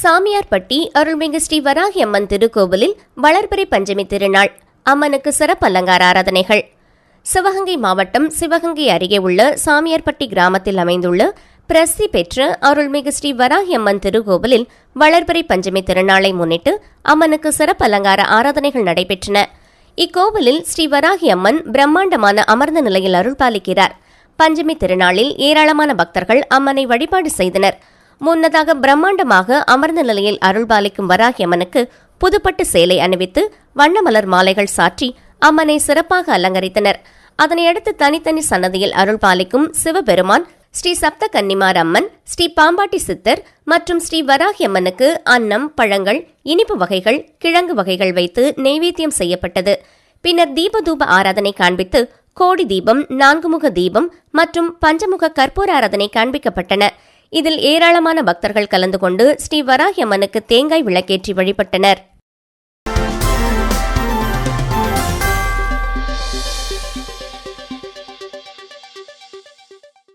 சாமியார்பட்டி அருள்மிகு ஸ்ரீ வராகி அம்மன் திருக்கோவிலில் வளர்பிறை பஞ்சமி திருநாள் அம்மனுக்கு சிறப்பு அலங்கார ஆராதனைகள். சிவகங்கை மாவட்டம் சிவகங்கை அருகே உள்ள சாமியார்பட்டி கிராமத்தில் அமைந்துள்ள பிரசித்தி பெற்ற அருள்மிகு ஸ்ரீ வராகி அம்மன் திருக்கோவிலில் வளர்பிறை பஞ்சமி திருநாளை முன்னிட்டு அம்மனுக்கு சிறப்பு அலங்கார ஆராதனைகள் நடைபெற்றன. இக்கோவிலில் ஸ்ரீ வராகி அம்மன் பிரம்மாண்டமான அமர்ந்த நிலையில் அருள் பாலிக்கிறார் பஞ்சமி திருநாளில் ஏராளமான பக்தர்கள் அம்மனை வழிபாடு செய்தனர். முன்னதாக பிரம்மாண்டமாக அமர்ந்த நிலையில் அருள்பாலிக்கும் வராகி அம்மனுக்கு புதுப்பட்டு சேலை அணிவித்து வண்ணமலர் மாலைகள் சாற்றி அம்மனை சிறப்பாக அலங்கரித்தனர். அதனையடுத்து தனித்தனி சன்னதியில் அருள்பாலிக்கும் சிவபெருமான் ஸ்ரீ சப்த கன்னிமார் அம்மன் ஸ்ரீ பாம்பாட்டி சித்தர் மற்றும் ஸ்ரீ வராகி அம்மனுக்கு அன்னம் பழங்கள் இனிப்பு வகைகள் கிழங்கு வகைகள் வைத்து நெய்வேத்தியம் செய்யப்பட்டது. பின்னர் தீபதூப ஆராதனை காண்பித்து கோடி தீபம் நான்குமுக தீபம் மற்றும் பஞ்சமுக கற்பூர ஆராதனை காண்பிக்கப்பட்டன. இதில் ஏராளமான பக்தர்கள் கலந்து கொண்டு ஸ்ரீ வராகியம்மனுக்கு தேங்காய் விளக்கேற்றி வழிபட்டனர்.